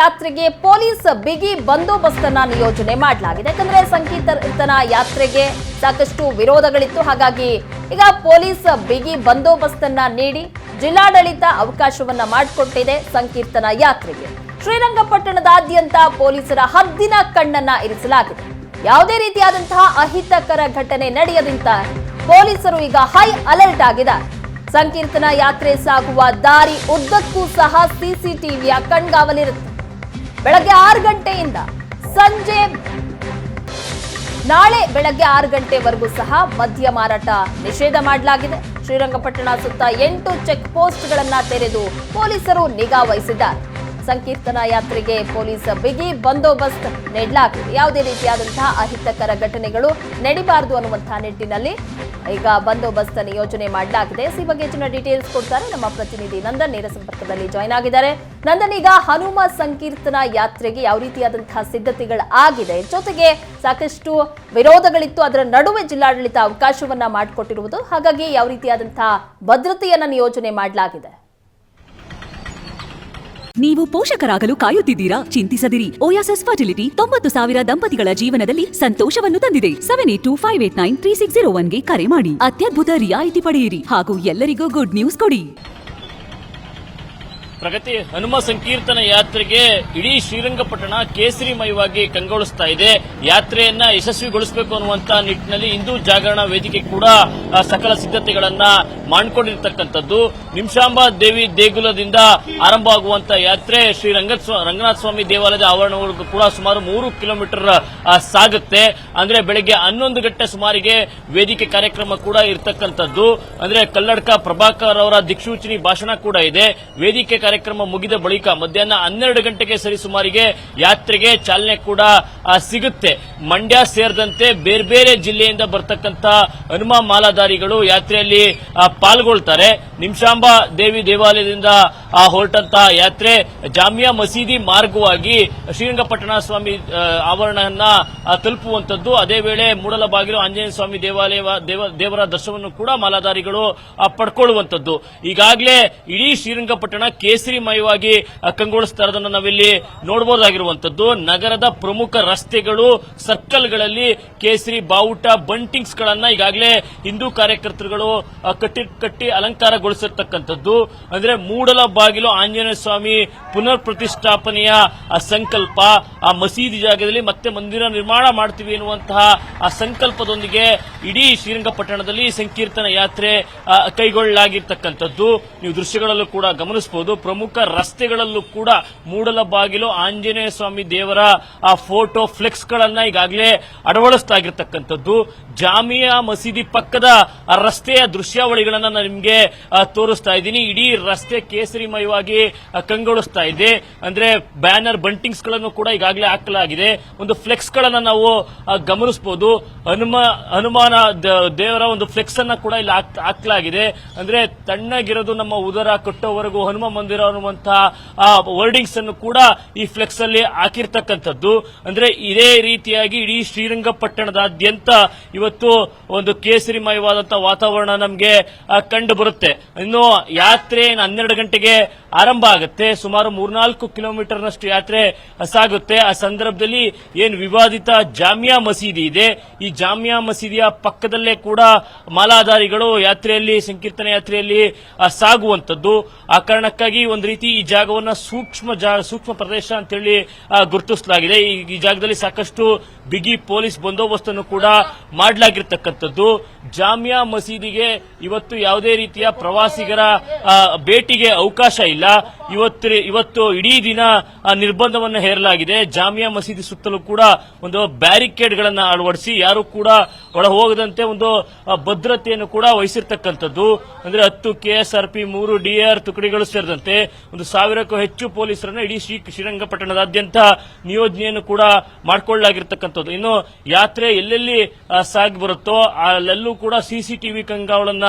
ಯಾತ್ರೆಗೆ ಪೊಲೀಸ್ ಬಿಗಿ ಬಂದೋಬಸ್ತ್ ಅನ್ನ ನಿಯೋಜನೆ ಮಾಡಲಾಗಿದೆ. ಯಾಕಂದ್ರೆ ಸಂಕೀರ್ತನ ಯಾತ್ರೆಗೆ ಸಾಕಷ್ಟು ವಿರೋಧಗಳಿತ್ತು. ಹಾಗಾಗಿ ಈಗ ಪೊಲೀಸ್ ಬಿಗಿ ಬಂದೋಬಸ್ತ್ ಅನ್ನ ನೀಡಿ ಜಿಲ್ಲಾಡಳಿತ ಅವಕಾಶವನ್ನ ಮಾಡಿಕೊಟ್ಟಿದೆ ಸಂಕೀರ್ತನ ಯಾತ್ರೆಗೆ. ಶ್ರೀರಂಗಪಟ್ಟಣದಾದ್ಯಂತ ಪೊಲೀಸರ ಹದ್ದಿನ ಕಣ್ಣನ್ನ ಇರಿಸಲಾಗಿದೆ. ಯಾವುದೇ ರೀತಿಯಾದಂತಹ ಅಹಿತಕರ ಘಟನೆ ನಡೆಯದಂತ ಪೊಲೀಸರು ಈಗ ಹೈ ಅಲರ್ಟ್ ಆಗಿದ್ದಾರೆ. ಸಂಕೀರ್ತನ ಯಾತ್ರೆ ಸಾಗುವ ದಾರಿ ಉದ್ದಕ್ಕೂ ಸಹ ಸಿಸಿಟಿವಿಯ ಕಣ್ಗಾವಲಿರುತ್ತೆ. ಬೆಳಗ್ಗೆ ಆರು ಗಂಟೆಯಿಂದ ಸಂಜೆ ನಾಳೆ ಬೆಳಗ್ಗೆ ಆರು ಗಂಟೆವರೆಗೂ ಸಹ ಮದ್ಯ ಮಾರಾಟ ನಿಷೇಧ ಮಾಡಲಾಗಿದೆ. ಶ್ರೀರಂಗಪಟ್ಟಣ ಸುತ್ತ ಎಂಟು ಚೆಕ್ ಪೋಸ್ಟ್ಗಳನ್ನ ತೆರೆದು ಪೊಲೀಸರು ನಿಗಾ ವಹಿಸಿದ್ದಾರೆ. ಸಂಕೀರ್ತನ ಯಾತ್ರೆಗೆ ಪೊಲೀಸ್ ಬಿಗಿ ಬಂದೋಬಸ್ತ್ ನೀಡಲಾಗಿದೆ. ಯಾವುದೇ ರೀತಿಯಾದಂತಹ ಅಹಿತಕರ ಘಟನೆಗಳು ನಡಿಬಾರದು ಅನ್ನುವಂತಹ ನಿಟ್ಟಿನಲ್ಲಿ ಈಗ ಬಂದೋಬಸ್ತ್ ನಿಯೋಜನೆ ಮಾಡಲಾಗಿದೆ. ಈ ಬಗ್ಗೆ ಹೆಚ್ಚಿನ ಡೀಟೇಲ್ಸ್ ಕೊಡ್ತಾರೆ ನಮ್ಮ ಪ್ರತಿನಿಧಿ ನಂದನ್ ನೇರ ಸಂಪರ್ಕದಲ್ಲಿ ಜಾಯ್ನ್ ಆಗಿದ್ದಾರೆ. ನಂದನ್, ಈಗ ಹನುಮ ಸಂಕೀರ್ತನ ಯಾತ್ರೆಗೆ ಯಾವ ರೀತಿಯಾದಂತಹ ಸಿದ್ಧತೆಗಳು ಆಗಿದೆ? ಜೊತೆಗೆ ಸಾಕಷ್ಟು ವಿರೋಧಗಳಿತ್ತು. ಅದರ ನಡುವೆ ಜಿಲ್ಲಾಡಳಿತ ಅವಕಾಶವನ್ನ ಮಾಡಿಕೊಟ್ಟಿರುವುದು. ಹಾಗಾಗಿ ಯಾವ ರೀತಿಯಾದಂತಹ ಭದ್ರತೆಯನ್ನ ನಿಯೋಜನೆ ಮಾಡಲಾಗಿದೆ? ನೀವು ಪೋಷಕರಾಗಲು ಕಾಯುತ್ತಿದ್ದೀರಾ? ಚಿಂತಿಸದಿರಿ. ಓಯಾಸಸ್ ಫರ್ಟಿಲಿಟಿ ತೊಂಬತ್ತು ಸಾವಿರ ದಂಪತಿಗಳ ಜೀವನದಲ್ಲಿ ಸಂತೋಷವನ್ನು ತಂದಿದೆ. Seven eight two five eight nine three six zero ಒನ್ಗೆ ಕರೆ ಮಾಡಿ. ಅತ್ಯದ್ಭುತ ರಿಯಾಯಿತಿ ಪಡೆಯಿರಿ ಹಾಗೂ ಎಲ್ಲರಿಗೂ ಗುಡ್ ನ್ಯೂಸ್ ಕೊಡಿ. ಪ್ರಗತಿ ಹನುಮ ಸಂಕೀರ್ತನ ಯಾತ್ರೆಗೆ ಇಡೀ ಶ್ರೀರಂಗಪಟ್ಟಣ ಕೇಸರಿಮಯವಾಗಿ ಕಂಗೊಳಿಸ್ತಾ ಇದೆ. ಯಾತ್ರೆಯನ್ನ ಯಶಸ್ವಿಗೊಳಿಸಬೇಕು ಅನ್ನುವಂತ ನಿಟ್ಟಿನಲ್ಲಿ ಹಿಂದೂ ಜಾಗರಣ ವೇದಿಕೆ ಕೂಡ ಸಕಲ ಸಿದ್ಧತೆಗಳನ್ನ ಮಾಡಿಕೊಂಡಿರ್ತಕ್ಕಂಥದ್ದು ನಿಮಿಷಾಂಬ ದೇವಿ ದೇಗುಲದಿಂದ ಆರಂಭ ಆಗುವಂತ ಯಾತ್ರೆ ಶ್ರೀ ರಂಗ ರಂಗನಾಥ ಸ್ವಾಮಿ ದೇವಾಲಯದ ಆವರಣವರೆಗೂ ಕೂಡ ಸುಮಾರು ಮೂರು ಕಿಲೋಮೀಟರ್ ಸಾಗುತ್ತೆ. ಅಂದ್ರೆ ಬೆಳಗ್ಗೆ ಹನ್ನೊಂದು ಗಂಟೆ ಸುಮಾರಿಗೆ ವೇದಿಕೆ ಕಾರ್ಯಕ್ರಮ ಕೂಡ ಇರತಕ್ಕಂಥದ್ದು. ಅಂದ್ರೆ ಕಲ್ಲಡ್ಕ ಪ್ರಭಾಕರ್ ಅವರ ದಿಕ್ಸೂಚನಿ ಭಾಷಣ ಕೂಡ ಇದೆ. ವೇದಿಕೆ ಕಾರ್ಯಕ್ರಮ ಮುಗಿದ ಬಳಿಕ ಮಧ್ಯಾಹ್ನ ಹನ್ನೆರಡು ಗಂಟೆಗೆ ಸರಿ ಸುಮಾರಿಗೆ ಯಾತ್ರೆಗೆ ಚಾಲನೆ ಕೂಡ ಸಿಗುತ್ತೆ. ಮಂಡ್ಯ ಸೇರಿದಂತೆ ಬೇರೆ ಬೇರೆ ಜಿಲ್ಲೆಯಿಂದ ಬರ್ತಕ್ಕಂಥ ಹನುಮ ಮಾಲಾಧಾರಿಗಳು ಯಾತ್ರೆಯಲ್ಲಿ ಪಾಲ್ಗೊಳ್ತಾರೆ. ನಿಮಿಷಾಂಬ ದೇವಿ ದೇವಾಲಯದಿಂದ ಆ, ಹೊರಟಂತಹ ಯಾತ್ರೆ ಜಾಮಿಯಾ ಮಸೀದಿ ಮಾರ್ಗವಾಗಿ ಶ್ರೀರಂಗಪಟ್ಟಣ ಸ್ವಾಮಿ ಆವರಣ ಆವರಣವನ್ನ ತಲುಪುವಂತದ್ದು ಅದೇ ವೇಳೆ ಮೂಡಲಬಾಗಿಲು ಆಂಜನೇಯ ಸ್ವಾಮಿ ದೇವಾಲಯ ದೇವ- ದೇವರ ದರ್ಶನವನ್ನು ಕೂಡ ಮಾಲಾಧಾರಿಗಳು ಪಡ್ಕೊಳ್ಳುವಂತದ್ದು ಈಗಾಗಲೇ ಇಡೀ ಶ್ರೀರಂಗಪಟ್ಟಣ ಕೇಸರಿಮಯವಾಗಿ ಮಯವಾಗಿ ಕಂಗೊಳಿಸ್ತಾ ನಾವಿಲ್ಲಿ ನೋಡಬಹುದಾಗಿರುವಂತದ್ದು ನಗರದ ಪ್ರಮುಖ ರಸ್ತೆಗಳು ಸರ್ಕಲ್ಗಳಲ್ಲಿ ಕೇಸರಿ ಬಾವುಟ ಬಂಟಿಂಗ್ಸ್ ಗಳನ್ನ ಈಗಾಗಲೇ ಹಿಂದೂ ಕಾರ್ಯಕರ್ತರುಗಳು ಕಟ್ಟಿ ಕಟ್ಟಿ ಅಲಂಕಾರಗೊಳಿಸಿರ್ತಕ್ಕಂಥದ್ದು. ಅಂದ್ರೆ ಮೂಡಲ ಬಾಗಿಲು ಆಂಜನೇಯ ಸ್ವಾಮಿ ಪುನರ್ ಪ್ರತಿಷ್ಠಾಪನೆಯ ಸಂಕಲ್ಪ, ಆ ಮಸೀದಿ ಜಾಗದಲ್ಲಿ ಮತ್ತೆ ಮಂದಿರ ನಿರ್ಮಾಣ ಮಾಡ್ತೀವಿ ಎನ್ನುವಂತಹ ಆ ಸಂಕಲ್ಪದೊಂದಿಗೆ ಇಡೀ ಶ್ರೀರಂಗಪಟ್ಟಣದಲ್ಲಿ ಸಂಕೀರ್ತನ ಯಾತ್ರೆ ಕೈಗೊಳ್ಳಲಾಗಿರ್ತಕ್ಕಂಥದ್ದು. ನೀವು ದೃಶ್ಯಗಳಲ್ಲೂ ಕೂಡ ಗಮನಿಸಬಹುದು. ಪ್ರಮುಖ ರಸ್ತೆಗಳಲ್ಲೂ ಕೂಡ ಮೂಡಲ ಬಾಗಿಲು ಆಂಜನೇಯ ಸ್ವಾಮಿ ದೇವರ ಆ ಫೋಟೋ ಫ್ಲೆಕ್ಸ್ ಗಳನ್ನ ಈಗಾಗಲೇ ಅಳವಡಿಸ್ತಾಗಿರ್ತಕ್ಕಂಥದ್ದು ಜಾಮಿಯಾ ಮಸೀದಿ ಪಕ್ಕದ ರಸ್ತೆಯ ದೃಶ್ಯಾವಳಿಗಳನ್ನ ನಾನು ನಿಮಗೆ ತೋರಿಸ್ತಾ ಇದ್ದೀನಿ. ಇಡೀ ರಸ್ತೆ ಕೇಸರಿಮಯವಾಗಿ ಆ, ಕಂಗೊಳಿಸ್ತಾ ಇದೆ. ಅಂದ್ರೆ ಬ್ಯಾನರ್ ಬಂಟಿಂಗ್ಸ್ಗಳನ್ನು ಕೂಡ ಈಗಾಗಲೇ ಹಾಕಲಾಗಿದೆ. ಒಂದು ಫ್ಲೆಕ್ಸ್ ಗಳನ್ನ ನಾವು ಗಮನಿಸಬಹುದು ಹನುಮ ಹನುಮಾನ ದೇವರ ಒಂದು ಫ್ಲೆಕ್ಸ್ ಅನ್ನ ಕೂಡ ಇಲ್ಲಿ ಹಾಕ್- ಹಾಕಲಾಗಿದೆ. ಅಂದ್ರೆ ತಣ್ಣಗಿರೋದು ನಮ್ಮ ಉದರ ಕಟ್ಟೋವರೆಗೂ ಹನುಮ ಮಂದಿರ ಅನ್ನುವಂತಹ ವರ್ಡಿಂಗ್ಸ್ ಅನ್ನು ಕೂಡ ಈ ಫ್ಲೆಕ್ಸ್ ಅಲ್ಲಿ ಹಾಕಿರ್ತಕ್ಕಂಥದ್ದು. ಅಂದ್ರೆ ಇದೇ ರೀತಿಯಾಗಿ ಇಡೀ ಶ್ರೀರಂಗಪಟ್ಟಣದಾದ್ಯಂತ ಇವತ್ತು ಒಂದು ಕೇಸರಿಮಯವಾದಂತಹ ವಾತಾವರಣ ನಮಗೆ ಕಂಡು ಬರುತ್ತೆ. ಇನ್ನು ಯಾತ್ರೆ ಹನ್ನೆರಡು ಗಂಟೆಗೆ ಆರಂಭ ಆಗುತ್ತೆ. ಸುಮಾರು ಮೂರ್ನಾಲ್ಕು ಕಿಲೋಮೀಟರ್ನಷ್ಟು ಯಾತ್ರೆ ಸಾಗುತ್ತೆ. ಆ ಸಂದರ್ಭದಲ್ಲಿ ಏನು ವಿವಾದಿತ ಜಾಮಿಯಾ ಮಸೀದಿ ಇದೆ. ಈ ಜಾಮಿಯಾ ಮಸೀದಿಯ ಪಕ್ಕದಲ್ಲೇ ಕೂಡ ಮಾಲಾಧಾರಿಗಳು ಯಾತ್ರೆಯಲ್ಲಿ, ಸಂಕೀರ್ತನೆ ಯಾತ್ರೆಯಲ್ಲಿ ಸಾಗುವಂಥದ್ದು. ಆ ಕಾರಣಕ್ಕಾಗಿ ಒಂದು ರೀತಿ ಈ ಜಾಗವನ್ನ ಸೂಕ್ಷ್ಮ ಸೂಕ್ಷ್ಮ ಪ್ರದೇಶ ಅಂತೇಳಿ ಗುರುತಿಸಲಾಗಿದೆ. ಈ ಜಾಗದಲ್ಲಿ ಸಾಕಷ್ಟು ಬಿಗಿ ಪೊಲೀಸ್ ಬಂದೋಬಸ್ತನ್ನು ಕೂಡ ಮಾಡಲಾಗಿರ್ತಕ್ಕಂಥದ್ದು. ಜಾಮಿಯಾ ಮಸೀದಿಗೆ ಇವತ್ತು ಯಾವುದೇ ರೀತಿಯ ಪ್ರವಾಸಿಗರ ಭೇಟಿಗೆ ಅವಕಾಶ ಇಲ್ಲ ಇವತ್ತು ಇವತ್ತು ಇಡೀ ದಿನ ನಿರ್ಬಂಧವನ್ನು ಹೇರಲಾಗಿದೆ. ಜಾಮಿಯಾ ಮಸೀದಿ ಸುತ್ತಲೂ ಕೂಡ ಒಂದು ಬ್ಯಾರಿಕೇಡ್ ಗಳನ್ನ ಅಳವಡಿಸಿ, ಯಾರು ಕೂಡ ಒಳ ಹೋಗದಂತೆ ಒಂದು ಭದ್ರತೆಯನ್ನು ಕೂಡ ವಹಿಸಿರ್ತಕ್ಕಂಥದ್ದು. ಅಂದ್ರೆ ಹತ್ತು ಕೆಎಸ್ಆರ್ಪಿ ಮೂರು ಡಿಆರ್ ತುಕಡಿಗಳು ಸೇರಿದಂತೆ ಒಂದು ಸಾವಿರಕ್ಕೂ ಹೆಚ್ಚು ಪೊಲೀಸರನ್ನು ಇಡೀ ಶ್ರೀ ಶ್ರೀರಂಗಪಟ್ಟಣದಾದ್ಯಂತ ನಿಯೋಜನೆಯನ್ನು ಕೂಡ ಮಾಡಿಕೊಳ್ಳಲಾಗಿರ್ತಕ್ಕಂಥದ್ದು. ಇನ್ನು ಯಾತ್ರೆ ಎಲ್ಲೆಲ್ಲಿ ಸಾಗಿ ಬರುತ್ತೋ ಅಲ್ಲೆಲ್ಲೂ ಕೂಡ ಸಿಸಿಟಿವಿ ಕಂಗಾವಳನ್ನ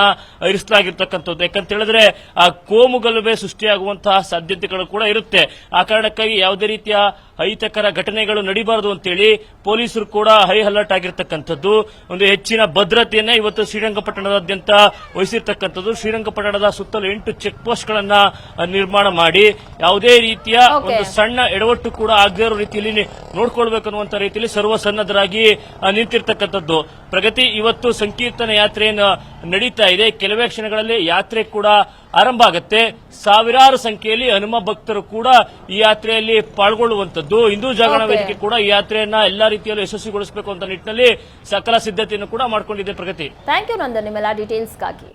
ಇರಿಸಲಾಗಿರ್ತಕ್ಕಂಥದ್ದು. ಯಾಕಂತ ಹೇಳಿದ್ರೆ ಆ, ಕೋಮುಗಲಭೆ ಸೃಷ್ಟಿಯಾಗುವಂತಹ ಸಾಧ್ಯತೆಗಳು ಕೂಡ ಇರುತ್ತೆ. ಆ ಕಾರಣಕ್ಕಾಗಿ ಯಾವುದೇ ರೀತಿಯ ಅಹಿತಕರ ಘಟನೆಗಳು ನಡೀಬಾರದು ಅಂತೇಳಿ ಪೊಲೀಸರು ಕೂಡ ಹೈ ಅಲರ್ಟ್ ಆಗಿರ್ತಕ್ಕಂಥದ್ದು. ಒಂದು ಹೆಚ್ಚಿನ ಭದ್ರತೆಯನ್ನ ಇವತ್ತು ಶ್ರೀರಂಗಪಟ್ಟಣದಾದ್ಯಂತ ವಹಿಸಿರ್ತಕ್ಕಂಥದ್ದು. ಶ್ರೀರಂಗಪಟ್ಟಣದ ಸುತ್ತಲೂ ಎಂಟು ಚೆಕ್ ಪೋಸ್ಟ್ ಗಳನ್ನ ನಿರ್ಮಾಣ ಮಾಡಿ ಯಾವುದೇ ರೀತಿಯ ಒಂದು ಸಣ್ಣ ಎಡವಟ್ಟು ಕೂಡ ಆಗದೇ ಇರೋ ರೀತಿಯಲ್ಲಿ ನೋಡ್ಕೊಳ್ಬೇಕನ್ನುವಂತ ರೀತಿಯಲ್ಲಿ ಸರ್ವಸನ್ನದ್ಧರಾಗಿ ನಿಂತಿರ್ತಕ್ಕಂಥದ್ದು. ಪ್ರಗತಿ ಇವತ್ತು ಸಂಕೀರ್ತನ ಯಾತ್ರೆಯನ್ನು ನಡೀತಾ ಇದೆ. ಕೆಲವೇ ಕ್ಷಣಗಳಲ್ಲಿ ಯಾತ್ರೆ ಕೂಡ ಆರಂಭ ಆಗುತ್ತೆ. ಸಾವಿರಾರು ಸಂಖ್ಯೆಯಲ್ಲಿ ಹನುಮ ಭಕ್ತರು ಕೂಡ ಈ ಯಾತ್ರೆಯಲ್ಲಿ ಪಾಲ್ಗೊಳ್ಳುವಂತದ್ದು ಹಿಂದೂ ಜಾಗರಣ ವೇದಿಕೆ ಕೂಡ ಈ ಯಾತ್ರೆಯನ್ನ ಎಲ್ಲಾ ರೀತಿಯಲ್ಲೂ ಯಶಸ್ವಿಗೊಳಿಸಬೇಕು ಅಂತ ನಿಟ್ಟಿನಲ್ಲಿ ಸಕಲ ಸಿದ್ಧತೆಯನ್ನು ಕೂಡ ಮಾಡಿಕೊಂಡಿದೆ ಪ್ರಗತಿ. ಥ್ಯಾಂಕ್ ಯು ನಂದನ್ ನಿಮ್ಮೆಲ್ಲ ಡೀಟೇಲ್ಸ್ಗಾಗಿ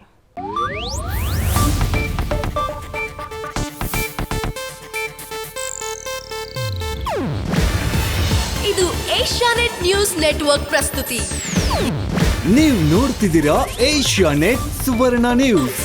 ಇದು ಏಷ್ಯಾನೆಟ್ ನ್ಯೂಸ್ ನೆಟ್ವರ್ಕ್ ಪ್ರಸ್ತುತಿ. ನೀವು ನೋಡ್ತಿದ್ದೀರಾ ಏಷ್ಯಾ ನೆಟ್ ಸುವರ್ಣ ನ್ಯೂಸ್.